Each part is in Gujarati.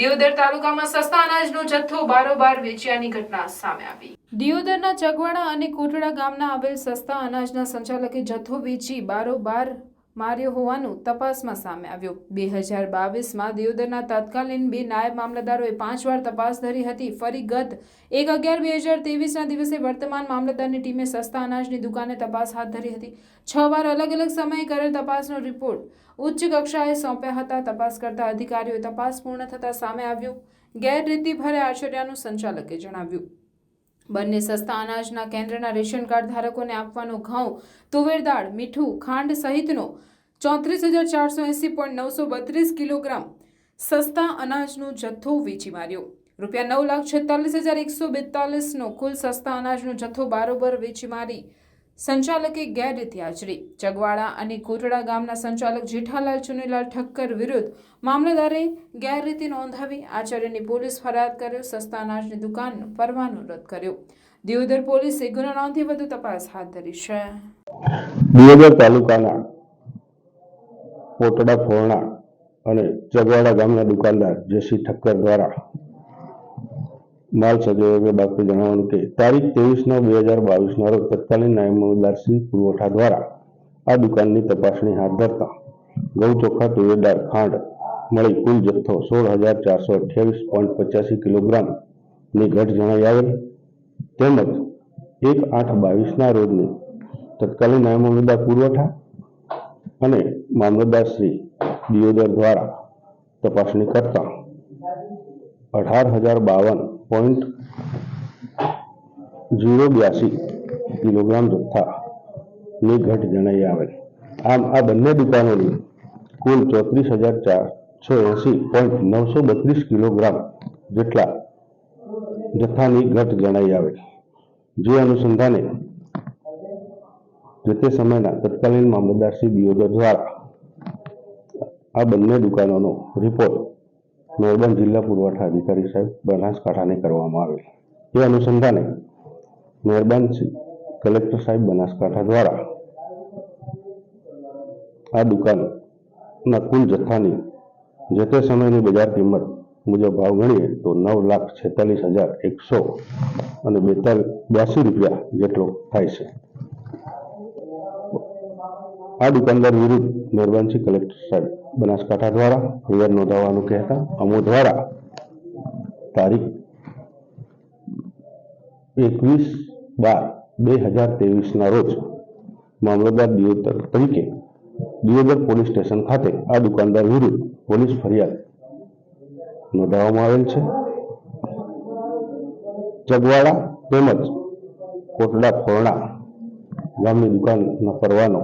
દિયોદર તાલુકામાં સસ્તા અનાજનો જથ્થો બારોબાર વેચ્યાની ઘટના સામે આવી. દિયોદરના ચગવાડા અને કોટડા ગામના આવેલ સસ્તા અનાજના સંચાલકે જથ્થો વેચી બારોબાર માર્યો હોવાનું તપાસમાં સામે આવ્યું. બે હજાર બાવીસમાં દિયોદરના તત્કાલીન બે નાયબ મામલતદારોએ પાંચ વાર તપાસ ધરી હતી. ફરી ગત એક અગિયાર બે હજાર ત્રેવીસના દિવસે વર્તમાન મામલતદારની ટીમે સસ્તા અનાજની દુકાને તપાસ હાથ ધરી હતી. છ વાર અલગ અલગ સમયે કરેલ તપાસનો રિપોર્ટ ઉચ્ચ કક્ષાએ સોંપ્યા હતા. તપાસ કરતા અધિકારીઓએ તપાસ પૂર્ણ થતાં સામે આવ્યું. ગેરરીતિભરે આચર્યાનું સંચાલકે જણાવ્યું. બંને સસ્તા અનાજના કેન્દ્રના રેશન કાર્ડ ધારકોને આપવાનો ઘઉં, તુવેર દાળ, મીઠું, ખાંડ સહિતનો ચોત્રીસ હજાર ચારસો એંસી પોઈન્ટ નવસો બત્રીસ કિલોગ્રામ સસ્તા અનાજનો જથ્થો વેચી માર્યો. રૂપિયા નવ લાખ છેતાલીસ હજાર એકસો બેતાલીસનો કુલ સસ્તા અનાજનો જથ્થો બારોબર વેચી મારી સંચાલકે ગેરરીતિ આચરી. ચગવાડા અને કોટડા ગામના સંચાલક જેઠાલાલ ચુનીલાલ ઠક્કર વિરુદ્ધ મામલતદારે ગેરરીતિ નોંધાવી આચાર્યની પોલીસ ફરિયાદ કર્યો, સસ્તા અનાજની દુકાનનો પરવાનો રદ કર્યો. દિયોદર પોલીસે ગુનો નોંધી વધુ તપાસ હાથ ધરી છે. દિયોદર તાલુકાના કોટડા, ફોરણા અને ચગવાડા ગામના દુકાનદાર જેસી ઠક્કર દ્વારા માલ સજાવ્યા બાબતે જણાવ્યું કે તારીખ ત્રેવીસ બે હજાર બાવીસના રોજ તત્કાલીન નાયબ મામલતદાર શ્રી પુરવઠા દ્વારા આ દુકાનની તપાસણી હાથ ધરતા ઘઉં ચોખા તુવેરદાર ખાંડ મળી કુલ જથ્થો સોળ હજાર ચારસો અઠ્યાવીસ પોઈન્ટ પચાસી કિલોગ્રામની ઘટ જણાઈ આવેલ. તેમજ એક આઠ બાવીસના રોજની તત્કાલીન નાયબ મામલતદાર પુરવઠા અને મામલતદાર શ્રી દિયોદર દ્વારા તપાસણી કરતા અઢાર હજાર બાવન પોઈન્ટ ઝીરો બ્યાસી કિલોગ્રામ જથ્થાની ઘટ જણાઈ આવેલ આમ આ બંને દુકાનોની કુલ ચોત્રીસ હજાર ચારસો એંસી પોઈન્ટ નવસો બત્રીસ કિલોગ્રામ જેટલા જથ્થાની ઘટ જણાઈ આવેલ જે અનુસંધાને જે તે સમયના તત્કાલીન મામલતદાર શ્રી દિયોદર દ્વારા આ બંને દુકાનોનો રિપોર્ટ નર્મદા જિલ્લા પુરવઠા અધિકારી સાહેબ બનાસકાંઠાને કરવામાં આવેલ. એ અનુસંધાને મહેરબાન કલેક્ટર સાહેબ બનાસકાંઠા દ્વારા આ દુકાનના કુલ જથ્થાની, જે તે સમયની બજાર કિંમત મુજબ ભાવ ગણીએ તો નવ લાખ છેતાલીસ હજાર એકસો અને બેતાલીસ બ્યાસી રૂપિયા જેટલો થાય છે. આ દુકાનદાર વિરુદ્ધ મહેરબાનસિંહ કલેક્ટર સાહેબ બનાસકાંઠા દ્વારા ફરિયાદ નોંધાવવાનું કહેતા અમો દ્વારા તારીખ એકવીસ બાર બે હજાર ત્રેવીસના રોજ મામલતદાર દિયોદર તરીકે દિયોદર પોલીસ સ્ટેશન ખાતે આ દુકાનદાર વિરુદ્ધ પોલીસ ફરિયાદ નોંધાવવામાં આવેલ છે. ચગવાડા તેમજ કોટડા ફોરણા ગામની દુકાનનો પરવાનો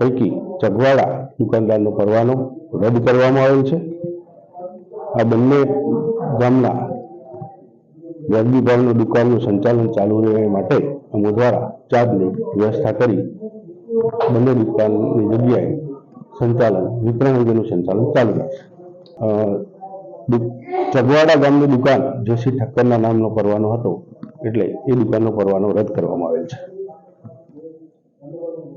પૈકી ચગવાડા દુકાનદારનો પરવાનો રદ કરવામાં આવેલ છે. આ બંને ગામના વ્યાજબી ભાવનું દુકાનનું સંચાલન ચાલુ રહે માટે અમો દ્વારા ચાર્જની વ્યવસ્થા કરી બંને દુકાનની જગ્યાએ સંચાલન, વિતરણ અંગેનું સંચાલન ચાલુ દુ- ચગવાડા ગામની દુકાન જેસી ઠક્કરના નામનો પરવાનો હતો એટલે એ દુકાનનો પરવાનો રદ કરવામાં આવેલ છે.